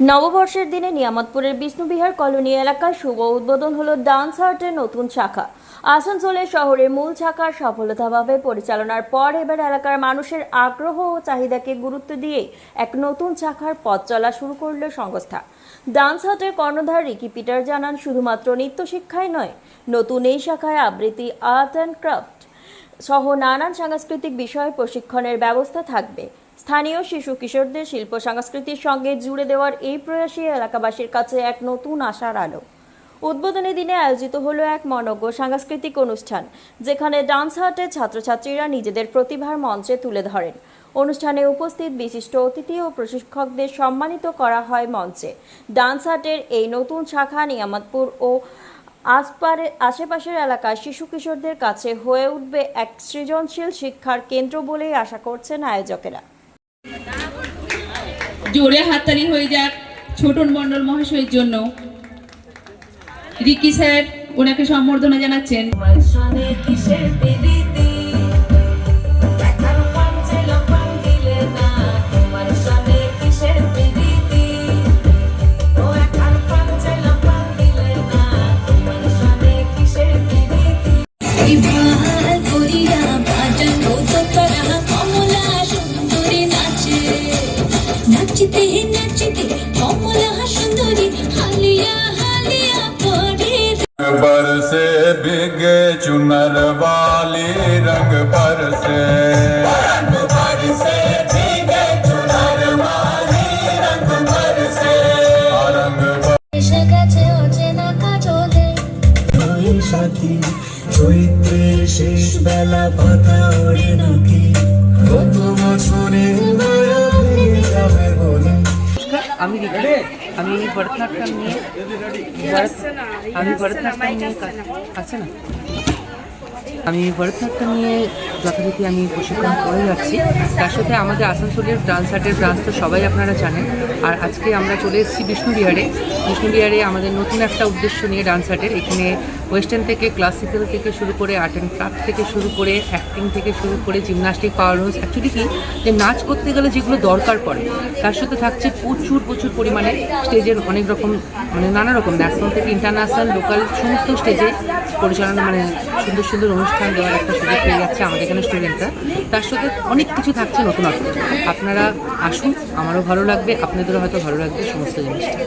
নববর্ষের দিনে নিয়ামতপুরের বিষ্ণুবিহার কলোনি এলাকায় শুভ উদ্বোধন হলো ডান্স হার্টের নতুন শাখা। আসানসোলের শহরের মূল শাখার সফলতাভাবে পরিচালনার পর এবার এলাকার মানুষের আগ্রহ ও চাহিদাকে গুরুত্ব দিয়ে এক নতুন শাখার পথ চলা শুরু করল সংস্থা। ডান্স হার্টের কর্ণধার রিকি পিটার জানান, শুধুমাত্র নৃত্য শিক্ষাই নয়, নতুন এই শাখায় আবৃত্তি, আর্ট অ্যান্ড ক্রাফট সহ নানান সাংস্কৃতিক বিষয়ে প্রশিক্ষণের ব্যবস্থা থাকবে। স্থানীয় শিশু কিশোরদের শিল্প সংস্কৃতির সঙ্গে জুড়ে দেওয়ার এই প্রয়াসই এলাকাবাসীর কাছে এক নতুন আশার আলো। উদ্বোধনী দিনে আয়োজিত হলো এক মনজ্ঞ সাংস্কৃতিক অনুষ্ঠান, যেখানে ডান্স হার্টের ছাত্রছাত্রীরা নিজেদের প্রতিভার মঞ্চে তুলে ধরেন। অনুষ্ঠানে উপস্থিত বিশিষ্ট অতিথি ও প্রশিক্ষকদের সম্মানিত করা হয় মঞ্চে। ডান্স হার্টের এই নতুন শাখা নিয়ামতপুর ও আসপারে আশেপাশের এলাকায় শিশু কিশোরদের কাছে হয়ে উঠবে এক সৃজনশীল শিক্ষার কেন্দ্র বলেই আশা করছেন আয়োজকেরা। জোরে হাততালি হয়ে যাক ছোটন মণ্ডল মহাশয়ের জন্য। রিকি স্যার ওনাকে সম্বর্ধনা জানাচ্ছেন। নাচিতে নাচিতে কমলা সুন্দরী হালিয়া হালিয়া পড়ে बरसे बिगे चुनर वाली रंग बरसे रंग बरसे बिगे चुनर वाली रंग बरसे रंग এসে গেছে অচেনা কাজলে ওই সাথী চৈত্রের শেষ বেলা পাতা ওড়ে নাকি আমি আমি ভরতনাট্যম নিয়ে আমি ভরতনাট্যম নিয়ে আছে না? আমি ভরতনাট্যম নিয়ে যথারীতি আমি প্রশিক্ষণ করে যাচ্ছি। তার সাথে আমাদের আসানসোলের ডান্স আর্টের ডান্স তো সবাই আপনারা জানেন। আর আজকে আমরা চলে এসেছি বিষ্ণু বিহারে। বিষ্ণু বিহারে আমাদের নতুন একটা উদ্দেশ্য নিয়ে ডান্স আর্টের। এখানে ওয়েস্টার্ন থেকে ক্লাসিক্যাল থেকে শুরু করে আর্ট অ্যান্ড ক্রাফট থেকে শুরু করে অ্যাক্টিং থেকে শুরু করে জিমনাস্টিক পাওয়ার হাউস অ্যাকচুয়ালি কি? যে নাচ করতে গেলে যেগুলো দরকার পড়ে, তার সাথে থাকছে প্রচুর প্রচুর পরিমাণে স্টেজের অনেক রকম মানে নানা রকম ন্যাশনাল থেকে ইন্টারন্যাশনাল লোকাল সমস্ত স্টেজে পরিচালনা মানে সুন্দর সুন্দর অনুষ্ঠান দেওয়ার একটা সুযোগ পেয়ে যাচ্ছে আমাদের এখানে স্টুডেন্টরা তার সাথে অনেক কিছু থাকছে নতুনত্ব আপনারা আসুন, আমারও ভালো লাগবে, আপনাদেরও হয়তো ভালো লাগবে সমস্ত জিনিসটা।